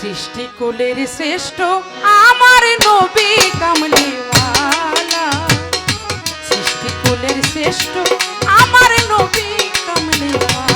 সৃষ্টি কুলের শ্রেষ্ঠ আমার নবী কামলিওয়ালা। সৃষ্টিকুলের শ্রেষ্ঠ আমার নবী কামলিওয়ালা।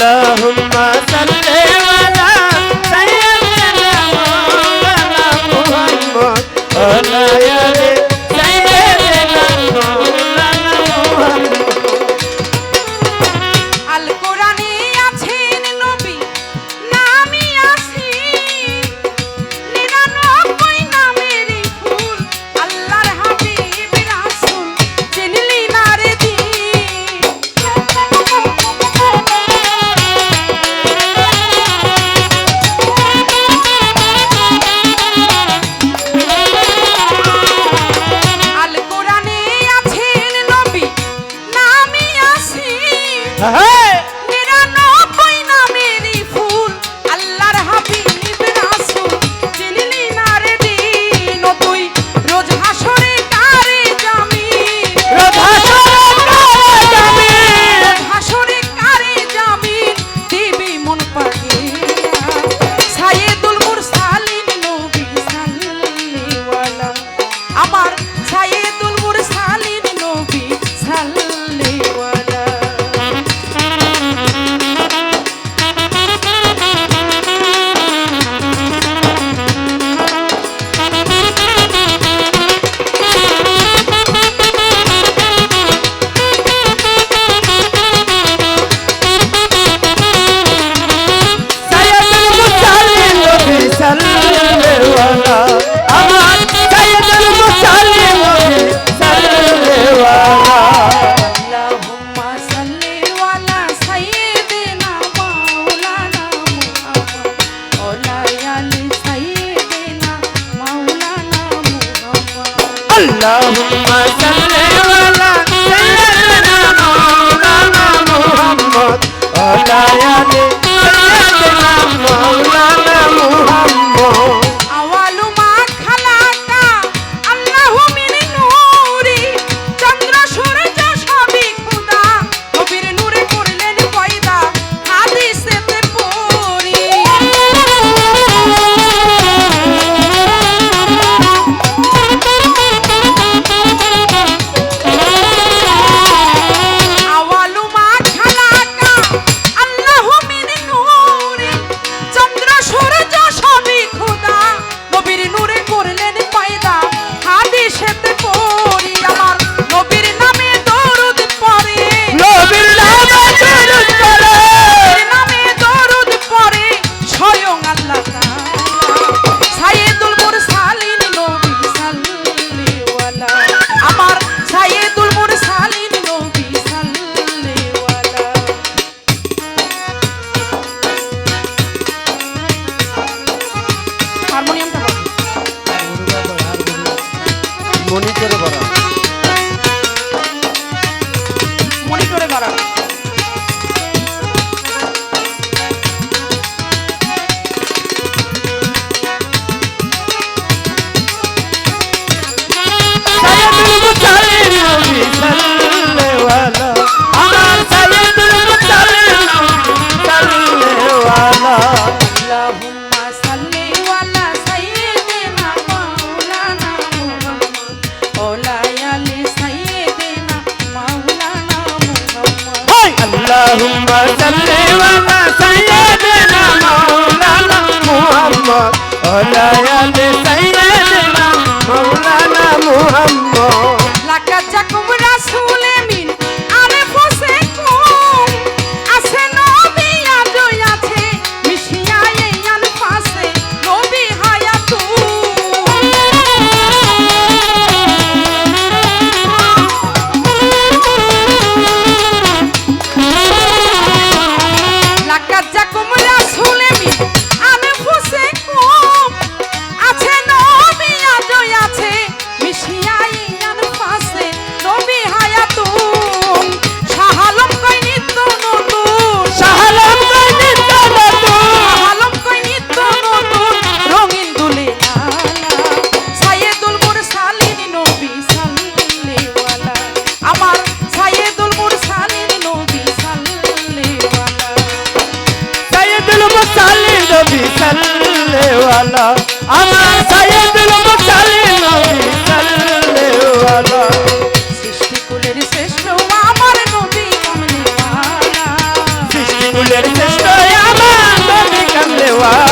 اللهم صل اللهم صل Para. اللهم صل وسلم سيدنا مولانا محمد على يد سيدنا নবী সাল্লেওয়ালা আমার সাইয়েদুল মুরসালিন নবী সাল্লেওয়ালা সৃষ্টিকুলের শ্রেষ্ঠ আমার নবী কামলেওয়ালা সৃষ্টিকুলের শ্রেষ্ঠ আমার নবী কামলেওয়ালা